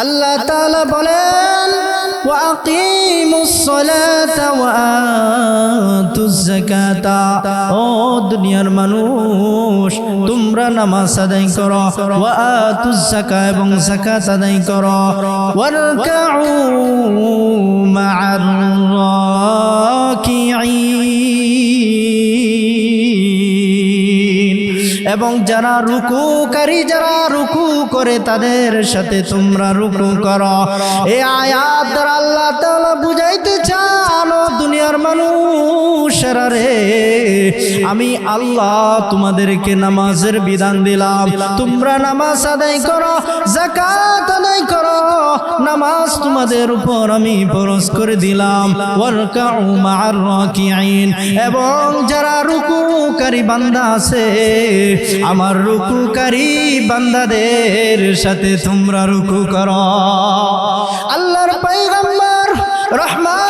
আল্লাহ তালা বলেন ও দুনিয়ার মানুষ তোমরা নামাজ আদায় করো ওয়াতুজাকা এবং জাকাত আদায় করো ওয়ারকাউ মা'আর রাকিঈন এবং যারা রুকুকারী, যারা রুকু করে তাদের সাথে তোমরা রুকু করো। এ আয়াত আল্লাহ তাআলা বুঝাইতে চান দুনিয়ার মানুষেরা রে, আমি আল্লাহ, তোমাদেরকে নামাজের বিধান দিলাম। তোমরা নামাজ আদায় করো, যাকাত আদায় করো। নামাজ তোমাদের উপর আমি ফরজ করে দিলাম। ওয়ারকাউ মা'আর রাকিঈন। এবং যারা রুকুকারী বান্দা আছে, আমার রুকুকারী বান্দাদের সাথে তোমরা রুকু করো। আল্লাহর পয়গম্বর দু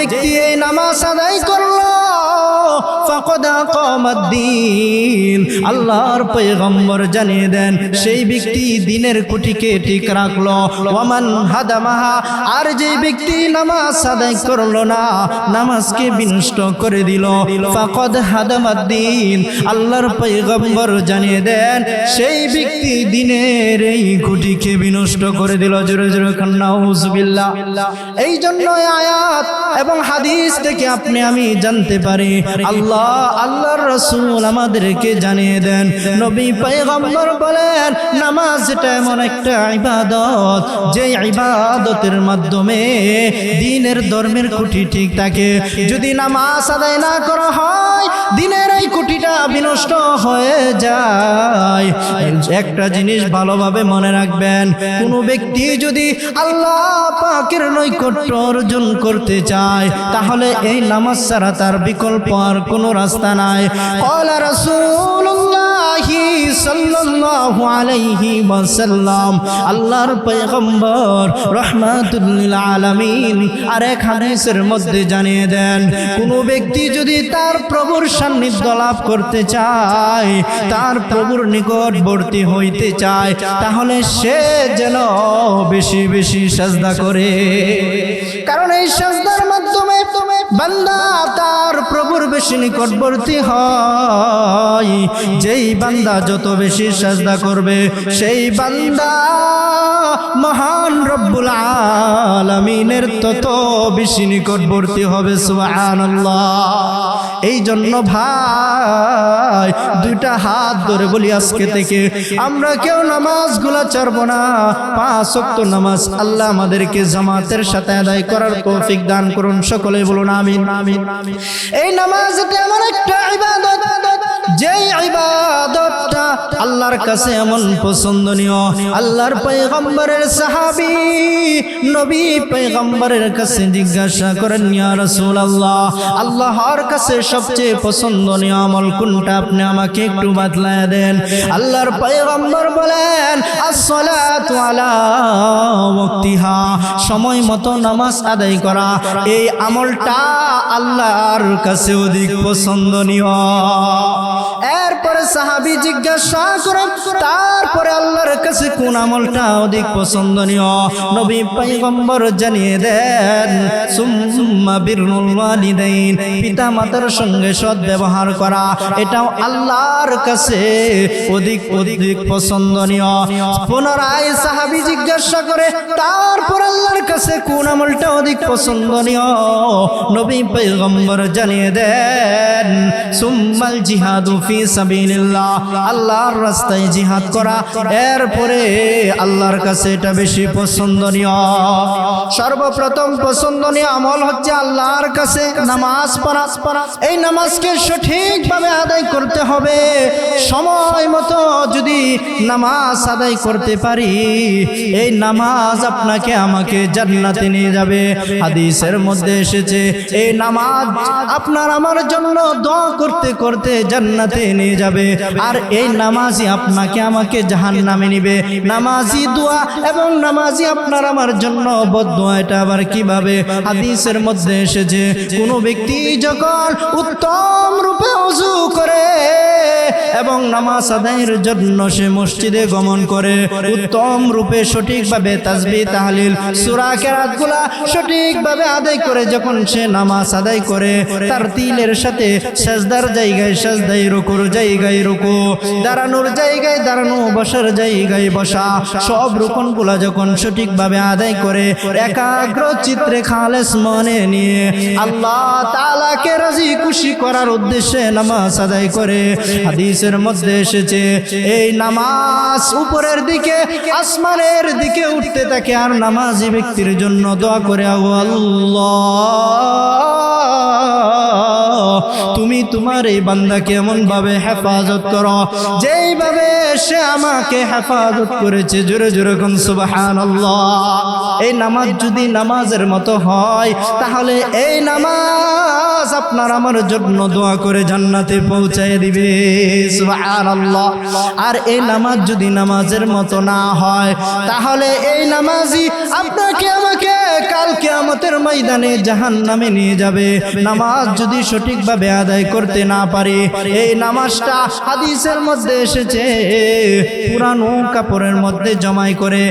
ব্যক্তি এই নামাজ আদায় করল। আল্লাহর পয়গম্বর জানিয়ে দেন, সেই ব্যক্তি দিনের কুটিকে ঠিক রাখল। ওয়ামান হাদামাহা, আর যেই ব্যক্তি নামাজ আদায় করল না, নামাজকে বিনষ্ট করে দিল। হাদামাদ্দিন আল্লাহর জানিয়ে দেন, সেই ব্যক্তি দিনের এই খুঁটিকে বিনষ্ট করে দিল। জোরে জোরে কান্না এই জন্য আয়াত এবং হাদিস থেকে আপনি আমি জানতে পারি, আল্লাহ আল্লাহর রসুল আমাদেরকে জানিয়ে দেন। নবী পয়গম্বর বলেন, নামাজ এটা এমন একটা ইবাদত, যে ইবাদতের মাধ্যমে দিনের ধর্মের খুঁটি ঠিক থাকে। যদি নামাজ আদায় না করা হয়, দিনের এই খুঁটিটা বিনষ্ট হয়ে যায়। একটা জিনিস ভালোভাবে মনে রাখবেন, কোনো ব্যক্তি যদি আল্লাহ পাকের নৈকট্য অর্জন করতে চায়, তাহলে এই নামাজ ছাড়া তার বিকল্প আর কোনো রাস্তা নাই। কলা রাসূলুল্লাহি সাল্লাল্লাহু আলাইহি ওয়াসাল্লাম, আল্লাহর পয়গম্বর রাহমাতুল আলামিন আর এক হাদিসের মধ্যে জানিয়ে দেন, কোনো ব্যক্তি যদি তার প্রভুর লাভ করতে চায়, তার প্রভুর নিকটবর্তী হইতে চায়, তাহলে সে যেন বেশি বেশি সাজদা করে। কারণ এই সাজদার মাধ্যমে বান্দা তার প্রভুর বেশি নিকটবর্তী হয়। যেই বান্দা যত বেশি সাজদা করবে, সেই বান্দা মহান রব্বুল আলামিনের তত বেশি নিকটবর্তী হবে, সুবহানাল্লাহ। এই জন্য ভাই, দুইটা হাত ধরে বলি আজকে থেকে, আমরা কেউ নামাজগুলা ছাড়ব না। পাঁচ নামাজ আল্লাহ আমাদেরকে জামাতের সাথে আদায় করার তৌফিক দান করুন। সকলে বলুন এই নামাজটা এমন একটা ইবাদত যেই ইবাদতটা আল্লাহর কাছে এমন পছন্দনীয়, আল্লাহর পয়গম্বরের সাহাবী নবী পয়গম্বরের কাছে জিজ্ঞাসা করেন, ইয়া রাসূলুল্লাহ, আল্লাহর কাছে সবচেয়ে পছন্দনীয় আমল কোনটা? আপনি আমাকে একটু বাতলায় দেন। আল্লাহর পয়গম্বর বলেন, আসসালাতু আলা ওয়াক্তিহা, সময় মতো নামাজ আদায় করা, এই আমলটা আল্লাহর কাছে অধিক পছন্দনীয়। এরপরে সাহাবি জিজ্ঞাসা করেন তারপরে আল্লাহর কাছে কোন আমলটা অধিক পছন্দনীয়? নবী পয়গম্বর জানিয়ে দেন, সুম্মা বিরুল ওয়ালিদাইন পিতা মাতার সঙ্গে সৎ ব্যবহার করা, এটাও আল্লাহর কাছে অধিক অধিক পছন্দনীয়। পুনরায় সাহাবি জিজ্ঞাসা করে, তারপর আল্লাহর কাছে কোন আমলটা অধিক পছন্দনীয়? নবী পয়গম্বর জানিয়ে দেন, সুম্মাল জিহাদু ফি সাবিলিল্লাহ, আল্লাহর রাস্তায় জিহাদ করা, এরপরে আল্লাহর কাছে এটা বেশি পছন্দনীয়। সর্বপ্রথম পছন্দনীয় আমল হচ্ছে আল্লাহর কাছে নামাজ পড়া। এই নামাজকে সঠিকভাবে আদায় করতে হবে। সময় মতো যদি নামাজ আদায় করতে পারি, এই নামাজ আপনাকে আমাকে জান্নাতে নিয়ে যাবে। হাদিসের মধ্যে এসেছে, এই নামাজ আপনার আমার জন্য দোয়া করতে করতে জান্নাতে নিয়ে যাবে। আর এই নামাজি আপনাকে আমাকে জাহান নামে নিবে। নামাজি দোয়া এবং নামাজি আপনার আমার জন্য বদোয়া এটা আবার কীভাবে? হাদিসের মধ্যে এসেছে, কোনো ব্যক্তি যখন উত্তম রূপে অজু করে এবং নামাজ আদায়ের জন্য সে মসজিদে গমন করে। উত্তম রূপে সঠিকভাবে তাসবি তাহলিল, সুরা কেরাতগুলা সঠিকভাবে আদায় করে যখন সে নামাজ আদায় করে। তার তিলের সাথে সাজদার জায়গায় সাজদাই রুকুর জায়গায় রুকু, দাঁড়ানোর জায়গায় দাঁড়ানো, বসার জায়গায় বসা। সব রুকনগুলা যখন সঠিকভাবে আদায় করে, একাগ্র চিত্রে খালেস মনে নিয়ে আল্লাহ তালাকে রাজি খুশি করার উদ্দেশ্যে নামাজ আদায় করে। হাদিসের মধ্যে এসেছে, এই নামাজ উপরের দিকে, আসমানের দিকে উঠতে থাকে আর নামাজি ব্যক্তির জন্য দোয়া করে, আল্লাহ! তুমি তোমার এই বান্দাকে এমন ভাবে হেফাজত করো, যেইভাবে সে আমাকে হেফাজত করেছে, জোরে জোরে কোন সুবাহান এই নামাজ যদি নামাজের মতো হয়, তাহলে এই নামাজ আপনার আমার জন্য দোয়া করে জান্নাতে পৌঁছায় দিবে আর এই নামাজ যদি নামাজের মতো না হয়, তাহলে এই নামাজই আপনাকে আমাকে কাল কিয়ামতের ময়দানে জাহান নামে নিয়ে যাবে। নামাজ যদি সঠিকভাবে আদায় করতে না পারে। এই নামাজটা হাদিসের মধ্যে এসেছে। পুরানো কাপড়ের মধ্যে জমাই করে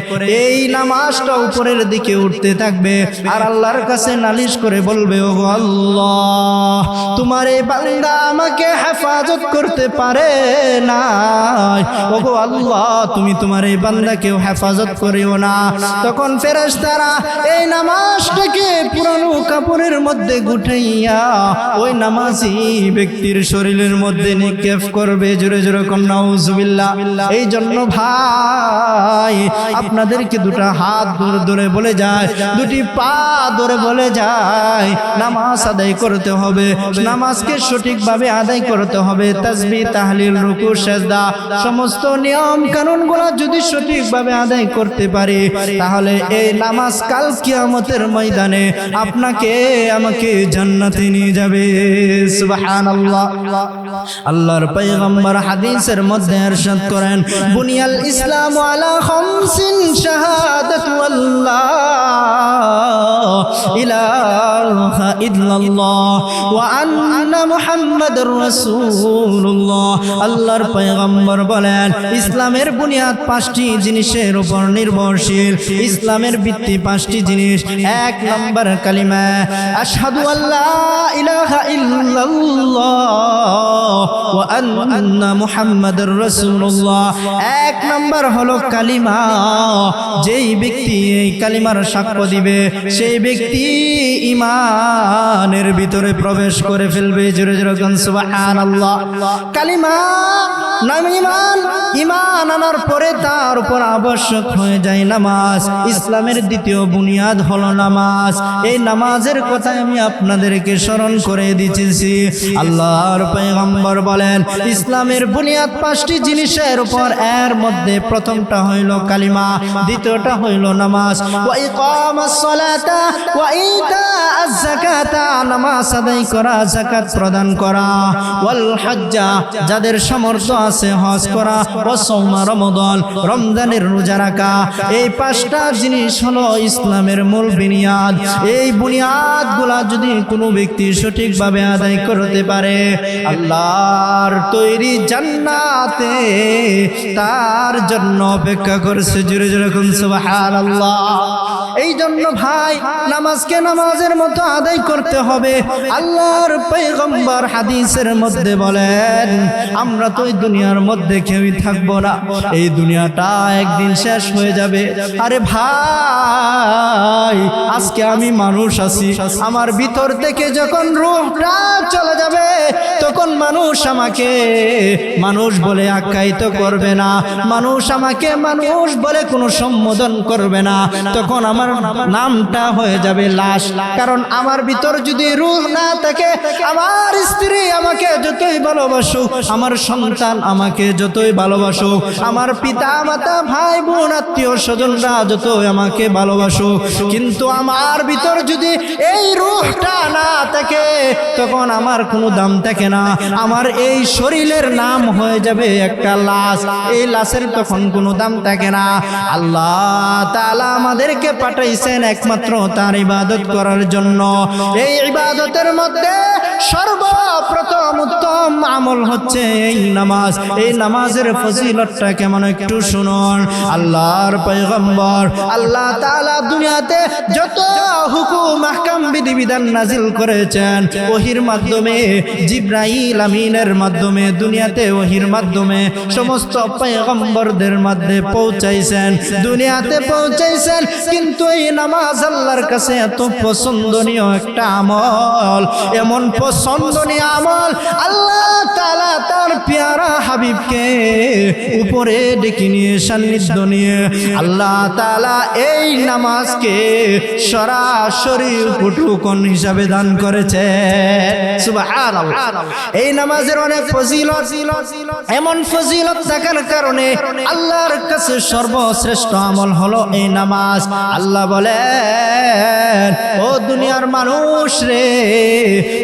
এই নামাজটা উপরের দিকে উঠতে থাকবে আর আল্লাহর কাছে নালিশ করে বলবে ও আল্লাহ, তোমার এই বান্দা আমাকে হেফাজত করতে পারে না ও আল্লাহ, তুমি তোমার এই বান্দাকেও হেফাজত করিও না। তখন ফেরেশতারা এই নামাজটাকে পুরানো কাপড়ের মধ্যে গুঠাইয়া ওই নামাজি ব্যক্তির শরীরের মধ্যে নিক্ষেপ করবে, জোরে জোরে কন্যাউজুবিল্লাহ এই জন্য ভাই, আপনাদেরকে দুটা হাত ধরে ধরে বলে যায়, দুটি পা ধরে বলে যায়, নামাজ আদায় করতে হবে, নামাজকে সঠিকভাবে আদায় করতে হবে তাসবি তাহলিল, রুকু, সেজদা, সমস্ত নিয়ম কানুনগুলো যদি সঠিকভাবে আদায় করতে পারি, তাহলে এই নামাজ কাল কিয়ামতের ময়দানে আপনাকে, আমাকে জান্নাতে নিয়ে যাবে। আল্লাহর পয়গম্বর হাদিসের মধ্যে করেন, বুনিয়াল ইসলাম আলা খামসিন ইলাহা মুহাম্মাদুর রাসূলুল্লাহ। আল্লাহর পয়গম্বর বলেন, ইসলামের বুনিয়াদ পাঁচটি জিনিসের উপর নির্ভরশীল। ইসলামের ভিত্তি পাঁচটি জিনিস, এক নম্বর কালিমা, আশহাদু আল্লাহ ইলাহা ইল্লাল্লাহ এক নম্বর হলো কালিমা। যেই ব্যক্তি এই কালিমার সাক্ষ্য দিবে, সেই ব্যক্তি ইমানের ভিতরে প্রবেশ করে ফেলবে। জোরে জোরে কালিমা নাম ইমান। ইমান আনার পরে তার উপর আবশ্যক হয়ে যায় নামাজ। ইসলামের দ্বিতীয় বুনিয়াদ হলো নামাজ। এই নামাজের কথা আমি আপনাদেরকে স্মরণ করে দিতেছি আল্লাহর পয়গম্বর বলেন, ইসলামের বুনিয়াদ পাঁচটি জিনিসের উপর এর মধ্যে প্রথমটা হইল কালিমা, দ্বিতীয়টা হইল নামাজ। যাদের সামর্থ্য আছে হজ করা রমজানের রোজা রাখা। এই পাঁচটা জিনিস হলো ইসলামের মূল বুনিয়াদ। এই বুনিয়াদগুলা যদি কোনো ব্যক্তি সঠিকভাবে আদায় করতে পারে। আল্লাহর তৈরি জান্নাতে তার জন্য অপেক্ষা করছে। জুড়ে জুড়ে কোন সুবহানাল্লাহ। এই জন্য ভাই, নামাজকে নামাজের মতো আদায় করতে হবে। আল্লাহর পৈগম্বর হাদিসের মধ্যে বলেন, আমরা তো এই দুনিয়ার মধ্যে কেউই থাকব না। এই দুনিয়াটা একদিন শেষ হয়ে যাবে। আরে ভাই, আজকে আমি মানুষ আছি। আমার ভিতর থেকে যখন রূহটা চলে যাবে, তখন মানুষ আমাকে, মানুষ বলে আখ্যায়িত করবে না। মানুষ আমাকে, মানুষ বলে কোনো সম্বোধন করবে না। তখন আমার নামটা হয়ে যাবে লাশ। কারণ আমার ভিতর যদি রূহ না থাকে, আমার স্ত্রী আমাকে যতই ভালোবাসুক, আমার সন্তান আমাকে যতই ভালোবাসুক, আমার পিতা মাতা ভাই বোন আত্মীয় স্বজনরা যতই আমাকে ভালোবাসুক, কিন্তু আমার ভিতর যদি এই রূহটা না থাকে, তখন আমার কোনো দাম থাকে না। আমার এই শরীরের নাম হয়ে যাবে একটা লাশ। এই লাশের তখন কোনো দাম থাকে না। আল্লাহ তালা আমাদেরকে পাঠাইছেন একমাত্র তার ইবাদত করার জন্য। এই ইবাদতের মধ্যে সর্বপ্রথম উত্তম আমল হচ্ছে এই নামাজ। এই নামাজের ফজিলতটা কেমন একটু শুনুন। আল্লাহর পয়গম্বর, আল্লাহ তাআলা দুনিয়াতে যত হুকুম, আহকাম, বিধিবিধান নাজিল করেছেন, ওহির মাধ্যমে, জিব্রাইল আমিনের মাধ্যমে, দুনিয়াতে ওহির মাধ্যমে সমস্ত পয়গম্বরদের মধ্যে পৌঁছাইছেন। দুনিয়াতে পৌঁছাইছেন, কিন্তু এই নামাজ আল্লাহর কাছে এত পছন্দনীয় একটা আমল, এমন পছন্দনীয় আমল আল্লাহ তাআলা তার পেয়ারা হাবিবকে উপরে ডেকে নিয়ে, সান্নিধ্য নিয়ে আল্লাহ তাআলা এই নামাজকে সরাসরি উপটুকন হিসাবে দান করেছে। এই নামাজের অনেক ফজিলত, এমন ফজিলত থাকার কারণে আল্লাহর কাছে সর্বশ্রেষ্ঠ আমল হলো এই নামাজ। আল্লাহ বলেন, ও দুনিয়ার মানুষ রে,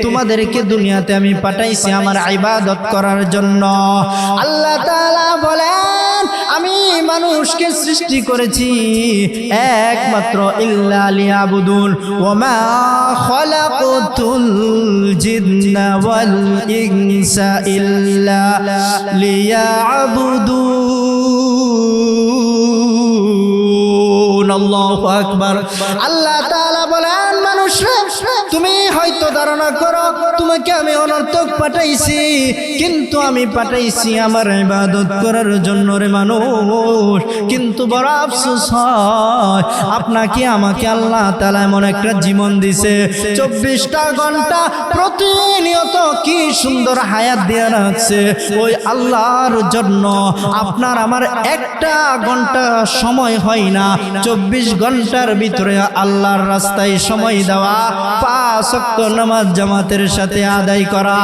তোমাদেরকে দুনিয়াতে আমি পাঠাইছি আমার ইবাদত করার জন্য। আল্লাহ তাআলা বলেন, আমি মানুষকে সৃষ্টি করেছি একমাত্র ইল্লা লিয়াবুদুন ওমা খলাকতুল জিন্না ওয়াল ইনসা ইল্লা লিয়াবুদুন। আল্লাহু বলেন তুমি হয়তো ধারণা করো, তোমাকে আমি অনর্থক পাঠাইছি, কিন্তু আমি পাঠাইছি আমার ইবাদত করার জন্য রে মানুষ। কিন্তু বড় আফসোস হয়, আপনাকে, আমাকে আল্লাহ তাআলা এমন একটা জীবন দিছে। চব্বিশটা ঘণ্টা প্রতিনিয়ত কি সুন্দর হায়াত দিয়ে রাখছে। ওই আল্লাহর জন্য আপনার আমার একটা ঘণ্টা সময় হয় না। চব্বিশ ঘণ্টার ভিতরে আল্লাহর রাস্তায় সময় দেওয়া পাঁচ ওয়াক্ত নামাজ জামাতের সাথে আদায় করা।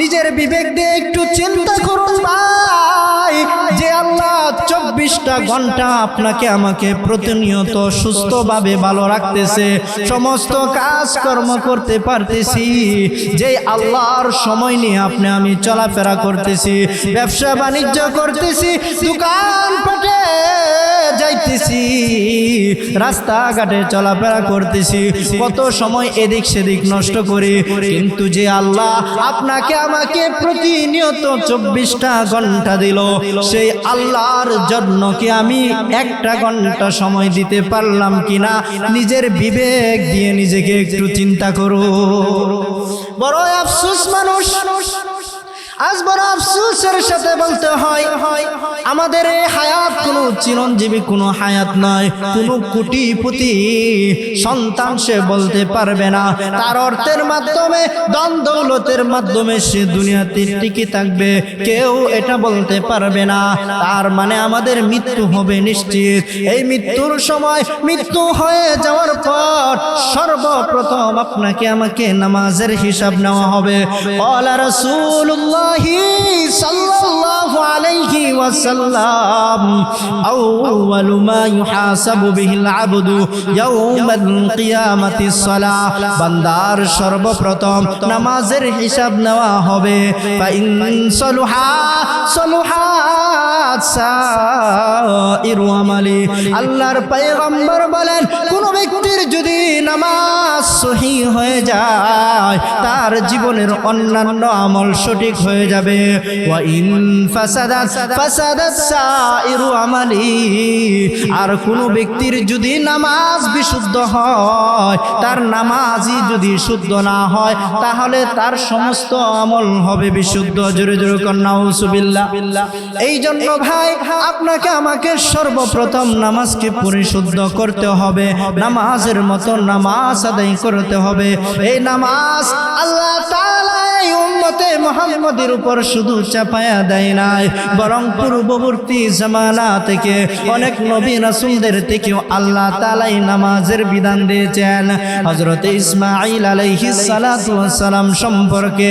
নিজের বিবেক দিয়ে একটু চিন্তা করুন ভাই, যে আল্লাহ চব্বিশটা ঘণ্টা আপনাকে আমাকে প্রতিনিয়ত সুস্থভাবে ভালো রাখতেছে, সমস্ত কাজকর্ম করতে পারতেছি যে আল্লাহর সময় নিয়ে আপনি আমি চলাফেরা করতেছি, ব্যবসা বাণিজ্য করতেছি দোকান পাটে যাইতেছি, রাস্তাঘাটে চলাফেরা করতেছি, কত সময় এদিক সেদিক নষ্ট করি, কিন্তু যে আল্লাহ আপনাকে আমাকে প্রতিনিয়ত চব্বিশটা ঘণ্টা দিল, সেই আল্লাহর জন্য কি আমি একটা ঘণ্টা সময় দিতে পারলাম কিনা নিজের বিবেক দিয়ে নিজেকে একটু চিন্তা করো। বড় আফসুস মানুষ। আজ বড় আফসোসের সাথে বলতে হয়, আমাদের এই হায়াত কোনো চিরঞ্জীবী, কোনো হায়াত নয়, কোনো কোটিপতি সন্তান সে বলতে পারবে না। তার অর্থের মাধ্যমে দন দৌলতের মাধ্যমে সে দুনিয়াতে টিকে থাকবে, কেউ এটা বলতে পারবে না। তার মানে আমাদের মৃত্যু হবে নিশ্চিত। এই মৃত্যুর সময় মৃত্যু হয়ে যাওয়ার পর সর্বপ্রথম আপনাকে আমাকে নামাজের হিসাব নেওয়া হবে। রাসূলুল্লাহি সাল্লাল্লাহু আলাইহি ওয়াসাল্লাম। আউয়ালু মা ইউহাসাবু বিহিল আবদু ইয়াউমাল কিয়ামাতিস সালাহ। বান্দার সর্বপ্রথম নামাজের হিসাব নেওয়া হবে। ফা ইন সলুহা সলুহা আল্লাহর পয়গম্বর বলেন, কোন ব্যক্তির যদি নামাজ সহি হয়ে যায়, তার জীবনের অন্যান্য আমল সঠিক হয়ে যাবে। আর কোন ব্যক্তির যদি নামাজ বিশুদ্ধ হয়, তার নামাজই যদি শুদ্ধ না হয়, তাহলে তার সমস্ত আমল হবে বিশুদ্ধ। জোরে জোরে কন্যা এই জন্য ভাই, আপনাকে আমাকে সর্বপ্রথম নামাজকে পরিশুদ্ধ করতে হবে। নামাজের মতো নামাজ আদায় করতে হবে। এই নামাজ আল্লাহ তাআলা উম্মতে মুহাম্মদের উপর শুধু চাপায়া দেয় নাই, বরং পূর্ববর্তী জামানা থেকে অনেক নবী রাসূলদের থেকেও আল্লাহ তাআলাই নামাজের বিধান দিয়েছেন। আলাইহিস সালাতু ওয়াস সালাম সম্পর্কে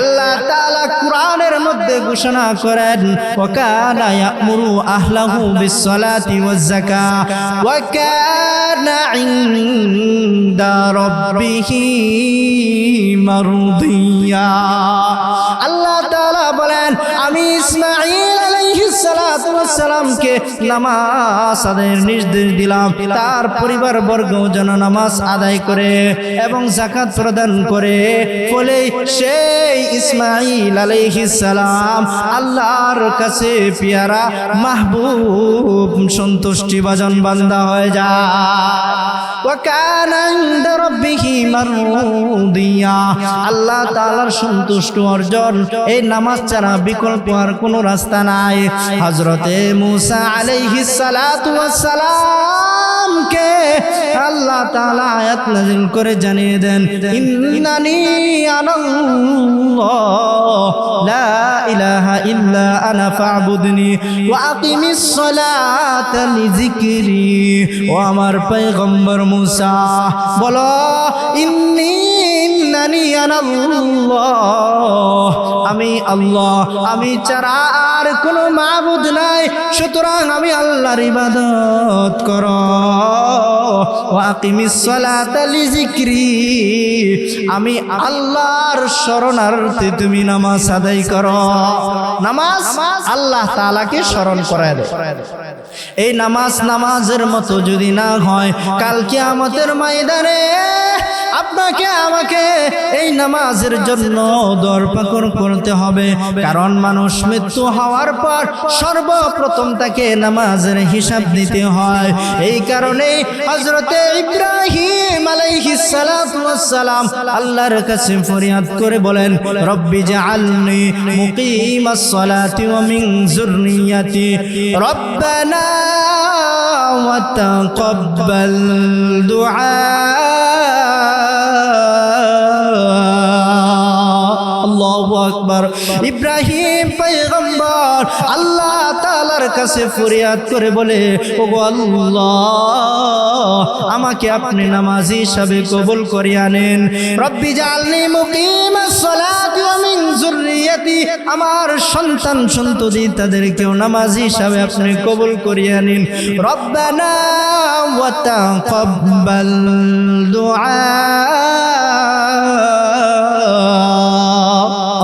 আল্লাহ তাআলা কোরআনের মধ্যে ঘোষণা করেন ওয়া কানা ইয়ামুরু আহলাহু বিস সালাতি ওয়াজ যাকাত ওয়া কানা ইনদা রাব্বিহি মারদিয়া। আল্লাহ তাআলা বলেন আমি ইসমাঈল সালাতামকে নামাজ আদায়ের নির্দেশ দিলাম। তার পরিবার বর্গ যেন নামাজ আদায় করে এবং জাকাত প্রদান করে। ফলে সেই ইসমাইল সালাম আল্লাহর কাছে পিয়ারা, মাহবুব, সন্তুষ্টি বাজন বান্দা হয়ে যায়। আল্লাহ তালার সন্তুষ্ট অর্জন। এই নামাজ ছাড়া বিকল্প আর কোনো রাস্তা নাই। হযরতে মূসা আলাইহিস সালাতু ওয়াস সালামকে আল্লাহ তাআলা আয়াত নাযিল করে জানিয়ে দেন, ইন্নানি আনাল্লাহ, লা ইলাহা ইল্লা আনা ফা'বুদনি ওয়া আকিমিস সালাতা লিযিকরি। ও আমার পয়গম্বর মূসা, বলো, ইন্নি, ইন্নানি আনাল্লাহ আমি আল্লাহ, আমি ছাড়া আর কোনো মাবুদ নাই। সুতরাং আমি আল্লাহর ইবাদত কর। আমি আল্লাহর শরণার্থে তুমি নামাজ আদায় করো। নামাজ আল্লাহ তাআলাকে স্মরণ করায় এই নামাজ নামাজের মতো যদি না হয় কালকে আমাদের ময়দানে আপনাকে আমাকে এই নামাজের জন্য দরপাকর করতে হবে, কারণ মানুষ মৃত্যু হওয়ার পর সর্বপ্রথম তাকে নামাজের হিসাব দিতে হয়। এই কারণে হজরতে ইব্রাহিম আলাইহিস সালাম আল্লাহর কাছে ফরিয়াদ করে বলেন, রব্বি জাআলনি মুকিমাস সালাতি ওয়া মিন রব্বানা ওয়া তাকাব্বাল দুআ আকবার। ইব্রাহিম পয়গম্বর আল্লাহ তাআলার কাছে ফরিয়াদ করে বলে আমাকে আপনি নামাজি হিসাবে কবুল করিয়া নেন রব্বি জালনি যুররিয়াতি, আমার সন্তান সন্ততি তাদেরকেও নামাজি হিসাবে আপনি কবুল করিয়া নিন রব্বানা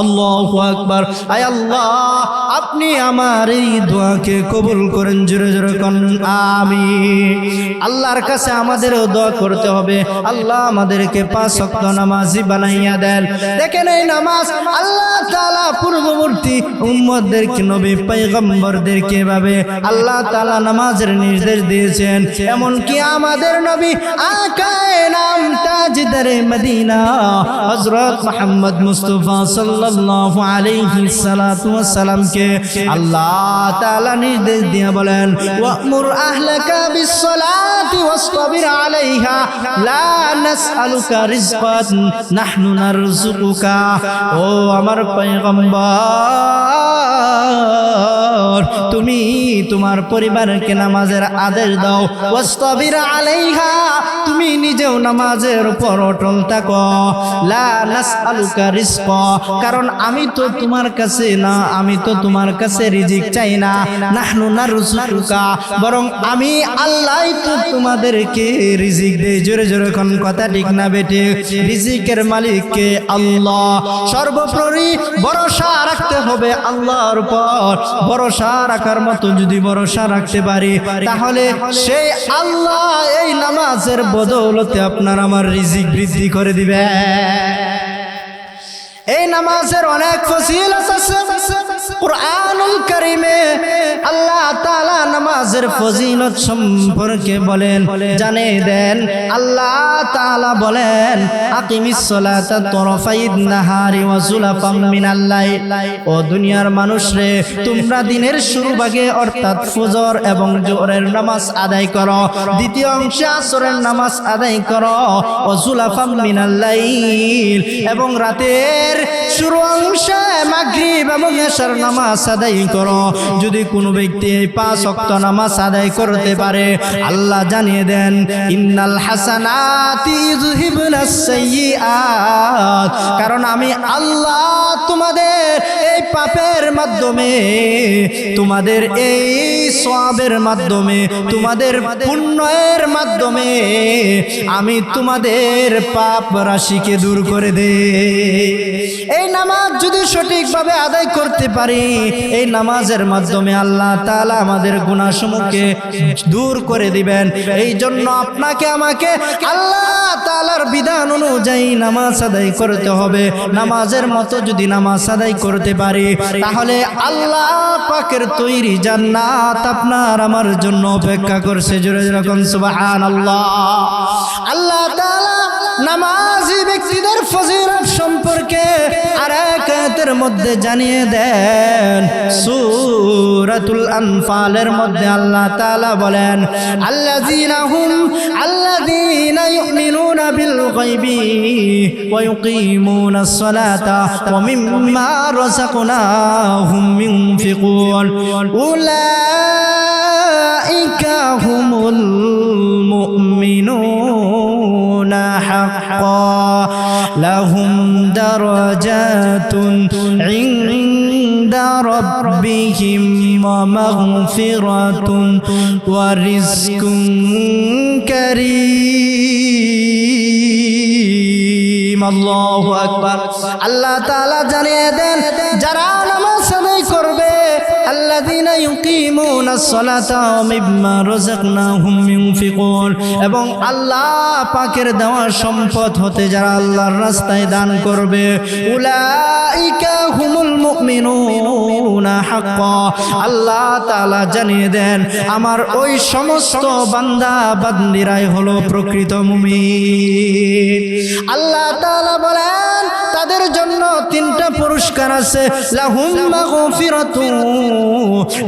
আল্লাহু আকবার। আয় আল্লাহ আপনি আমার এই দোয়াকে কবুল করেন, জোরে জোরে আমি আল্লাহর কাছে আমাদেরও দোয়া করতে হবে। আল্লাহ আমাদেরকে পাঁচ ওয়াক্ত নামাজি বানাইয়া দেন। দেখেন এই নামাজ আল্লাহ তাআলা পূর্ববর্তী উম্মতদেরকে, নবী পয়গম্বরদেরকে এভাবে আল্লাহ তাআলা নামাজের নির্দেশ দিয়েছেন। এমন কি আমাদের নবী আকায়ে নাম তাজদারে মদিনা, হযরত মুহাম্মদ মুস্তাফা সালাতু ওয়াস সালামকে আল্লাহ নির্দেশ দিয়ে বলেন তুমি তোমার পরিবারকে নামাজের আদেশ দাও। ওয়াসতাবির আলাইহা, তুমি নিজেও নামাজের উপর অটল থাকো। লা নাসআলুকা রিজক কারণ আমি তো তোমার কাছে না, আমি তো তোমার কাছে রিজিক চাই না। নাহনু নারযুকুকা বরং আমি আল্লাহই তো তোমাদেরকে রিজিক দেয় জোরে জোরে কোন কথা ঠিক না বেটে? রিজিকের মালিককে আল্লাহ। সর্বোপরি ভরসা রাখতে হবে আল্লাহর উপর। ভরসা রাখার মতো যদি ভরসা রাখতে পারি, তাহলে সেই আল্লাহ এই নামাজের বদৌলতে আপনার আমার রিজিক বৃদ্ধি করে দিবে। এই নামাজের অনেক ফজিলত আছে। কুরআনুল কারীমে আল্লাহ নামাজের ফজিলত সম্পর্কে বলেন জানে দেন, আল্লাহ বলেন ও দুনিয়ার মানুষ রে তোমরা দিনের শুরু ভাগে অর্থাৎ ফজর এবং জোহরের নামাজ আদায় করো, দ্বিতীয় অংশে আসরের নামাজ আদায় করো, ও যুলাফাম মিনাল লাইল। এবং রাতের শুরু অংশে মাগরিব এবং নামাজ আদায় করো। যদি কোনো ব্যক্তি এই পাঁচ অক্ত নামাজ আদায় করতে পারে, আল্লাহ জানিয়ে দেন, ইন্নাল হাসানাতি কারণ আমি আল্লাহ তোমাদের এই পাপের মাধ্যমে, তোমাদের এই সওয়াবের মাধ্যমে, তোমাদের পুণ্যের মাধ্যমে, আমি তোমাদের পাপ রাশিকে দূর করে দে। এই নামাজ যদি সঠিকভাবে আদায় করতে পারি, এই নামাজের মাধ্যমে আল্লাহ তালা আমাদের গুনাহসমূহকে দূর করে দিবেন। এই জন্য আপনাকে, আমাকে আল্লাহ তালার বিধান অনুযায়ী নামাজ আদায় করতে হবে। নামাজের মতো যদি নামাজ আদায় করতে পারি তাহলে আল্লাহ পাকের তৈরি জান্নাত আপনার আমার জন্য অপেক্ষা করছে। জোরে যেরকম সুবাহ আল্লাহ তাআলা নামাজি ব্যক্তিদের ফজিলত সম্পর্কে আর এক আয়াতের মধ্যে জানিয়ে দেন। সূরাতুল আনফালের মধ্যে আল্লাহ তাআলা বলেন, আল্লাযীনা হুম আল্লাযীনা ইউমিনুনা বিল গায়বি ওয়া ইউকিমুনাস সালাতা ওয়া মিম্মা রাযাকনাহুম ইউনফিকুন উলাইকা হুমুল মুমিনুন। حقا لهم درجات عند ربهم ومغفرة ورزق كريم الله أكبر الله تعالى জানিয়ে দেন যারা নামাজ আদায় করবে এবং আল্লাহ পাকের দেওয়া সম্পদ হতে যারা আল্লাহর রাস্তায় দান করবে, উলাইকা আল্লাহ তাআলা জানিয়ে দেন, আমার ওই সমস্ত বান্দা বান্দিরাই হলো প্রকৃত মুমিন। আল্লাহ তাআলা বলেন তাদের জন্য তিনটা পুরস্কার আছে। লাহুম মাগফিরাতুন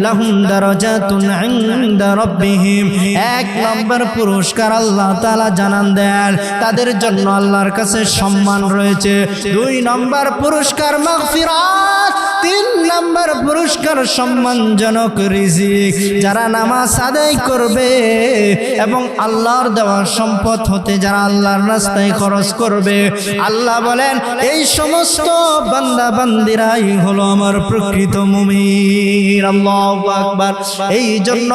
লাহুম দারাজাতুন ইনদা রাব্বিহিম। এক নম্বর পুরস্কার আল্লাহ তাআলা জানান দেন। তাদের জন্য আল্লাহর কাছে সম্মান রয়েছে। দুই নম্বর পুরস্কার মাগফিরাত। নম্বর পুরস্কার, সম্মানজনক রিজিক। যারা নামাজ আদায় করবে এবং আল্লাহর দেওয়া সম্পদ হতে যারা আল্লাহর রাস্তায় খরচ করবে, আল্লাহ বলেন, এই সমস্ত বান্দা বান্দিরাই হলো আমার প্রকৃত মুমিন। আল্লাহু আকবার। এই জন্য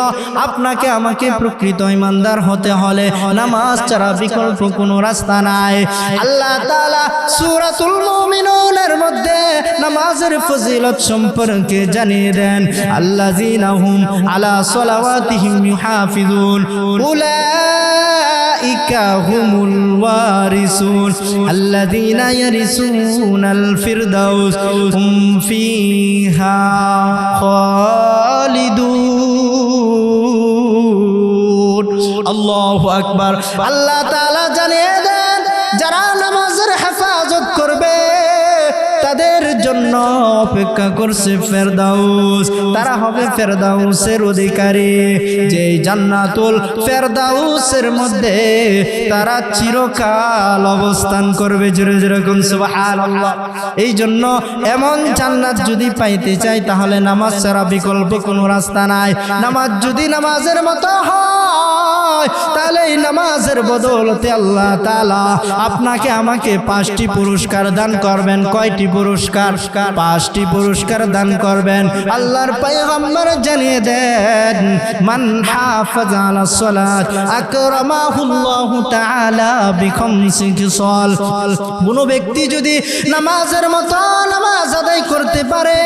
আপনাকে আমাকে প্রকৃত ইমানদার হতে হলে নামাজ ছাড়া বিকল্প কোনো রাস্তা নাই। আল্লাহ তাআলা সূরাতুল মুমিনুনের মধ্যে নামাজের ফজিলত সম্পর্কে জানিয়ে দেন, আল্লাযীনা হুম আলা সালাওয়াতিহিম ইউহাফিজুন, উলাইকা হুমুল ওয়ারিসুন, আল্লাযীনা ইয়ারিসুনাল ফিরদাউস, হুম ফিহা খালিদুন। আল্লাহু আকবার। আল্লাহ তাআলা জানিয়ে জন্য অপেক্ষা করছে ফেরদাউস। তারা হবে ফেরদাউসের অধিকারী। যে জান্নাতুল ফেরদাউসের মধ্যে তারা চিরকাল অবস্থান করবে। জোরে যেরকম সুবহানাল্লাহ। এই জন্য এমন জান্নাত যদি পাইতে চাই তাহলে নামাজ ছাড়া বিকল্প কোনো রাস্তা নাই। নামাজ যদি নামাজের মতো হয় তাহলে এই নামাজের বদলতে আল্লাহ তাআলা আপনাকে আমাকে পাঁচটি পুরস্কার দান করবেন। কয়টি পুরস্কার? পাঁচটি পুরস্কার দান করবেন। আল্লাহর পয়গম্বর জানিয়ে দেন, মান হাফাজ আলা সালাত, আকরামাহুল্লাহু কোন ব্যক্তি যদি নামাজের মতো নামাজ আদায় করতে পারে,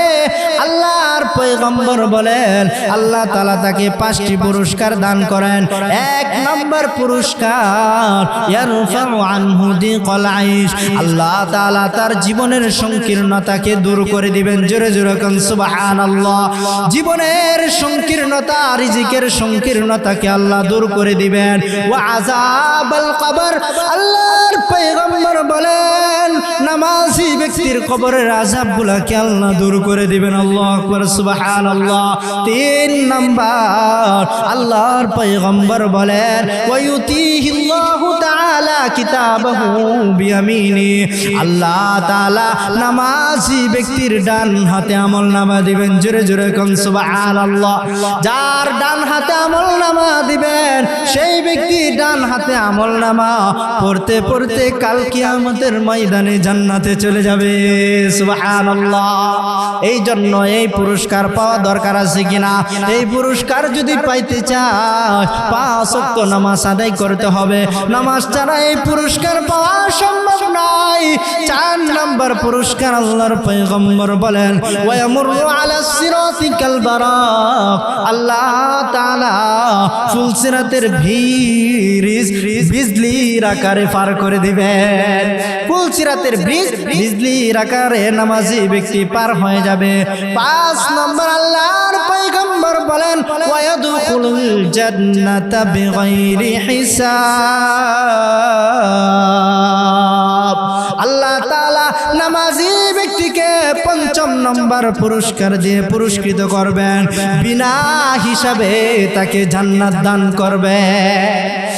আল্লাহর পয়গম্বর বলেন, আল্লাহ তাআলা তাকে পাঁচটি পুরস্কার দান করেন। এক নম্বর পুরস্কার। আল্লাহ তার জীবনের সংকীর্ণতাকে দূর করে দিবেন। জোরে জোরে জীবনের সংকীর্ণতা, রিজিকের সংকীর্ণতাকে আল্লাহ দূর করে দিবেন। ওয়া আযাবাল কবর। আল্লাহর পয়গম্বর বলেন, নামাজি ব্যক্তির কবরের আযাবগুলোকে আল্লাহ দূর করে দিবেন। আল্লাহু আকবার, সুবহানাল্লাহ। তিন নাম্বার, আল্লাহর পয়গম্বর বলেন আল্লাহ তাআলা নামাজি ব্যক্তির ডান হাতে আমল নামা দিবেন, জোরে জোরে সুবহানাল্লাহ। যার ডান হাতে আমল নামা দিবেন, সেই ব্যক্তি ডান হাতে আমল নামা পড়তে পড়তে কাল কিয়ামতের ময়দানে জান্নাতে চলে যাবে, সুবহানাল্লাহ। এই জন্য এই পুরস্কার পাওয়া দরকার আছে কিনা? এই পুরস্কার যদি পাইতে চায়, পাঁচ ওয়াক্ত নামাজ আদায় করতে হবে। নামাজ ছাড়া এই পুরস্কার পাওয়া সম্ভব নয়। চার নাম্বার পুরস্কার আল্লাহর পয়গম্বর বলেন আল্লাহ আকারে পার করে দিবেন। ফুলসিরাতের ব্রিজ বিজলির আকারে নামাজি ব্যক্তি পার হয়ে যাবে। পাঁচ নম্বর আল্লাহর বলেন আল্লাহ নামাজি ব্যক্তিকে পঞ্চম নম্বর পুরস্কার দিয়ে পুরস্কৃত করবেন, বিনা হিসাবে তাকে জান্নাত দান করবেন।